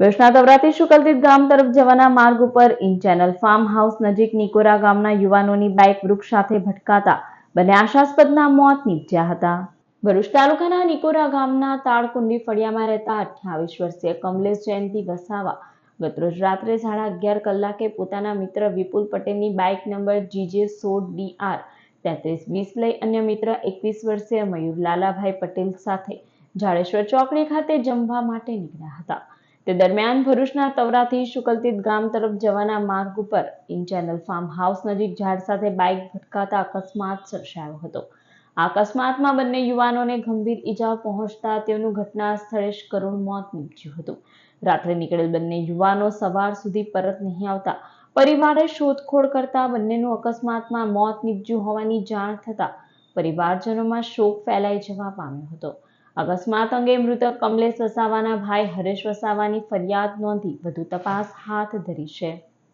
વૈષ્ણવરાથી શુકલતીત ગામ તરફ જવાના માર્ગ ઉપર ઇન ચેનલ ફાર્મ હાઉસ નજીક નિકોરા ગામના યુવાનોની બાઇક વૃક્ષ સાથે ભટકાતા બંને આશાસ્પદના મોત નીપજ્યા હતા. ભરૂચ તાલુકાના નિકોરા ગામના તાળકુંડી ફળિયામાં રહેતા અઠ્યાવીસ વર્ષીય કમલેશ જયંતિ વસાવા ગતરોજ રાત્રે સાડા અગિયાર કલાકે પોતાના મિત્ર વિપુલ પટેલની બાઇક નંબર જીજે સોળ ડીઆર તેત્રીસ વીસ લઈ અન્ય મિત્ર એકવીસ વર્ષીય મયુર લાલાભાઈ પટેલ સાથે જાડેશ્વર ચોકડી ખાતે જમવા માટે નીકળ્યા હતા. તે દરમિયાન ભરૂચના તવરાથી શુકલતીત ગામ તરફ જવાના માર્ગ ઉપર ઇન ફાર્મ હાઉસ નજીક ઝાડ સાથે બાઇક ભટકાતા અકસ્માત સર્જાયો હતો. આ અકસ્માતમાં બંને યુવાનોને ગંભીર ઈજાઓ પહોંચતા તેઓનું ઘટના સ્થળે જ કરુણ મોત નીપજ્યું હતું. રાત્રે નીકળેલ બંને યુવાનો સવાર સુધી પરત નહીં આવતા. પરિવારે શોધખોળ કરતા બંનેનું અકસ્માતમાં મોત નીપજ્યું હોવાની જાણ થતાં પરિવારજનોમાં શોક ફેલાઈ જવા પામ્યો હતો. અકસ્માત અંગે મૃતક કમલેશ વસાવાના ભાઈ હરેશ વસાવાની ફરિયાદ નોંધી વધુ તપાસ હાથ ધરી છે.